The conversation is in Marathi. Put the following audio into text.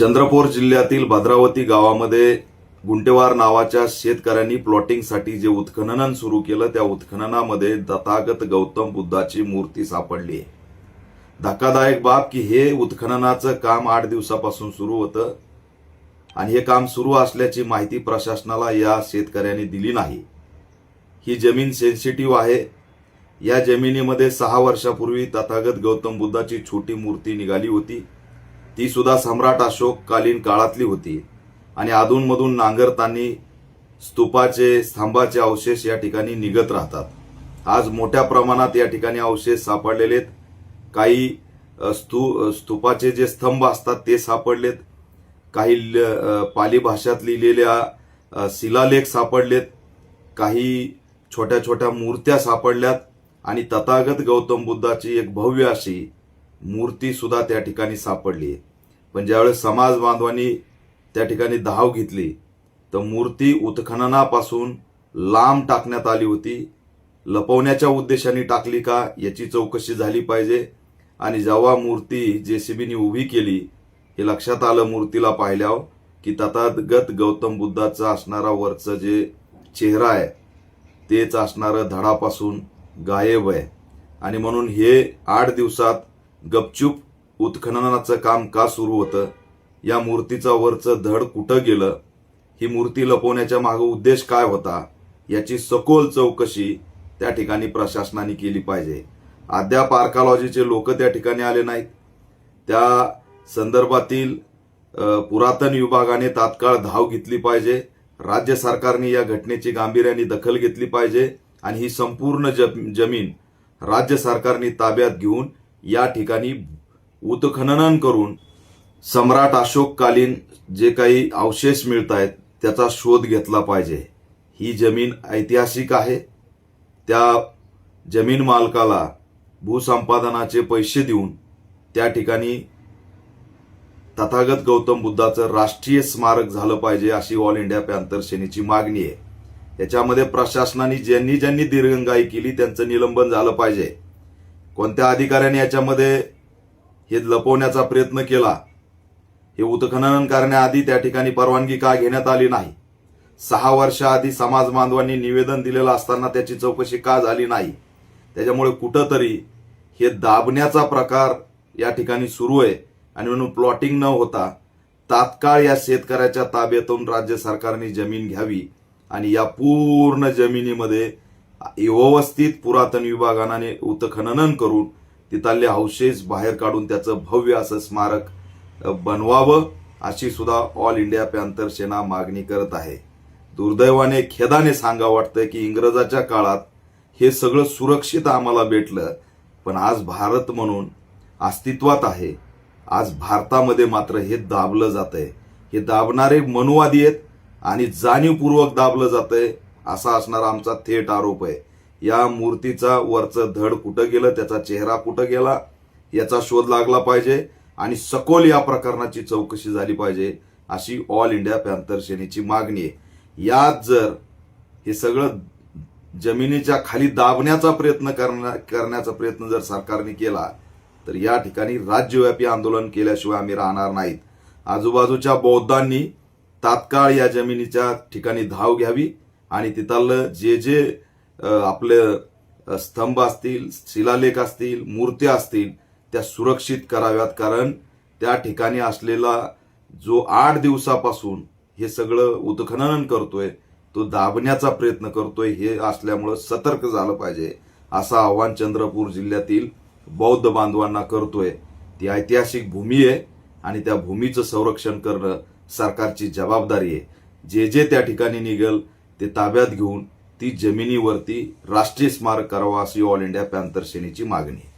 चंद्रपूर जिल्ह्यातील भद्रावती गावामध्ये गुंटेवार नावाच्या शेतकऱ्यांनी प्लॉटिंगसाठी जे उत्खनन सुरू केलं त्या उत्खननामध्ये तथागत गौतम बुद्धाची मूर्ती सापडली. आहे धक्कादायक बाब की हे उत्खननाचं काम आठ दिवसापासून सुरू होतं आणि हे काम सुरू असल्याची माहिती प्रशासनाला या शेतकऱ्यांनी दिली नाही. ही जमीन सेन्सिटिव्ह आहे. या जमिनीमध्ये सहा वर्षापूर्वी तथागत गौतम बुद्धाची छोटी मूर्ती निघाली होती. ती सुद्धा सम्राट अशोक कालीन काळातली होती. आणि अधूनमधून नांगरतानी स्तूपाचे स्तंभाचे अवशेष या ठिकाणी निघत राहतात. आज मोठ्या प्रमाणात या ठिकाणी अवशेष सापडलेले आहेत काही स्तू स्तूपाचे जे स्तंभ असतात ते सापडलेत. काही ल- पाली भाषात लिहिलेल्या शिलालेख सापडलेत. काही छोट्या छोट्या मूर्त्या सापडल्यात. आणि तथागत गौतम बुद्धाची एक भव्य अशी मूर्ती सुद्धा त्या ठिकाणी सापडली पण ज्यावेळेस समाज बांधवांनी त्या ठिकाणी धाव घेतली तर मूर्ती उत्खननापासून लांब टाकण्यात आली होती. लपवण्याच्या उद्देशाने टाकली का याची चौकशी झाली पाहिजे. आणि जेव्हा मूर्ती जेसीबीने उभी केली हे लक्षात आलं मूर्तीला पाहिल्यावर की तथागत गौतम बुद्धाचं असणारा वरचं जे चेहरा आहे तेच असणारं धडापासून गायब आहे. आणि म्हणून हे आठ दिवसात गपचूप उत्खननाचं काम का सुरू होतं? या मूर्तीचा वरचं धड कुठं गेलं? ही मूर्ती लपवण्याच्या मागे उद्देश काय होता? याची सखोल चौकशी त्या ठिकाणी प्रशासनाने केली पाहिजे. अद्याप आर्कालॉजीचे लोक त्या ठिकाणी आले नाहीत. त्या संदर्भातील पुरातन विभागाने तात्काळ धाव घेतली पाहिजे. राज्य सरकारने या घटनेची गांभीर्याने दखल घेतली पाहिजे आणि ही संपूर्ण ज- जमीन राज्य सरकारने ताब्यात घेऊन या ठिकाणी उत्खनन करून सम्राट अशोककालीन जे काही अवशेष मिळत आहेत त्याचा शोध घेतला पाहिजे. ही जमीन ऐतिहासिक आहे. त्या जमीन मालकाला भूसंपादनाचे पैसे देऊन त्या ठिकाणी तथागत गौतम बुद्धाचं राष्ट्रीय स्मारक झालं पाहिजे अशी ऑल इंडिया पॅन्थर सेनेची मागणी आहे. याच्यामध्ये प्रशासनाने ज्यांनी ज्यांनी दीर्घंगाई केली त्यांचं निलंबन झालं पाहिजे. कोणत्या अधिकाऱ्याने याच्यामध्ये हे लपवण्याचा प्रयत्न केला. हे उत्खनन करण्याआधी त्या ठिकाणी परवानगी का घेण्यात आली नाही? सहा वर्षाआधी समाज बांधवांनी निवेदन दिलेलं असताना त्याची चौकशी का झाली नाही? त्याच्यामुळे कुठंतरी हे दाबण्याचा प्रकार या ठिकाणी सुरू आहे. आणि म्हणून प्लॉटिंग न होता तात्काळ या शेतकऱ्याच्या ताब्यातून राज्य सरकारने जमीन घ्यावी आणि या पूर्ण जमिनीमध्ये व्यवस्थित पुरातन विभागाने उत्खनन करून तिथले अवशेष बाहेर काढून त्याचं भव्य असं स्मारक बनवावं अशी सुद्धा ऑल इंडिया पॅन्थर सेना मागणी करत आहे. दुर्दैवाने खेदाने सांगा वाटतंय की इंग्रजाच्या काळात हे सगळं सुरक्षित आम्हाला भेटलं पण आज भारत म्हणून अस्तित्वात आहे. आज भारतामध्ये मात्र हे दाबलं जात आहे हे दाबणारे मनुवादी आहेत आणि जाणीवपूर्वक दाबलं जात आहे असा असणारा आमचा थेट आरोप आहे. या मूर्तीचा वरचं धड कुठं गेलं त्याचा चेहरा कुठं गेला याचा शोध लागला पाहिजे आणि सखोल या प्रकरणाची चौकशी झाली पाहिजे अशी ऑल इंडिया पॅन्थर सेनेची मागणी आहे. यात जर हे सगळं जमिनीच्या खाली दाबण्याचा प्रयत्न करण्या करण्याचा प्रयत्न जर सरकारने केला तर या ठिकाणी राज्यव्यापी आंदोलन केल्याशिवाय आम्ही राहणार नाहीत. आजूबाजूच्या बौद्धांनी तात्काळ या जमिनीच्या ठिकाणी धाव घ्यावी आणि तिथलं जे जे आपले स्तंभ असतील शिलालेख असतील मूर्त्या असतील त्या सुरक्षित कराव्यात. कारण त्या ठिकाणी असलेला जो आठ दिवसापासून हे सगळं उत्खनन करतोय तो दाबण्याचा प्रयत्न करतोय हे असल्यामुळं सतर्क झालं पाहिजे असं आव्हान चंद्रपूर जिल्ह्यातील बौद्ध बांधवांना करतोय. ती ऐतिहासिक भूमी आहे आणि त्या भूमीचं संरक्षण करणं सरकारची जबाबदारी आहे. जे जे त्या ठिकाणी निघेल ते ताब्यात घेऊन ती जमिनीवरती राष्ट्रीय स्मारक करावा अशी ऑल इंडिया पॅन्थर सेनेची मागणी आहे.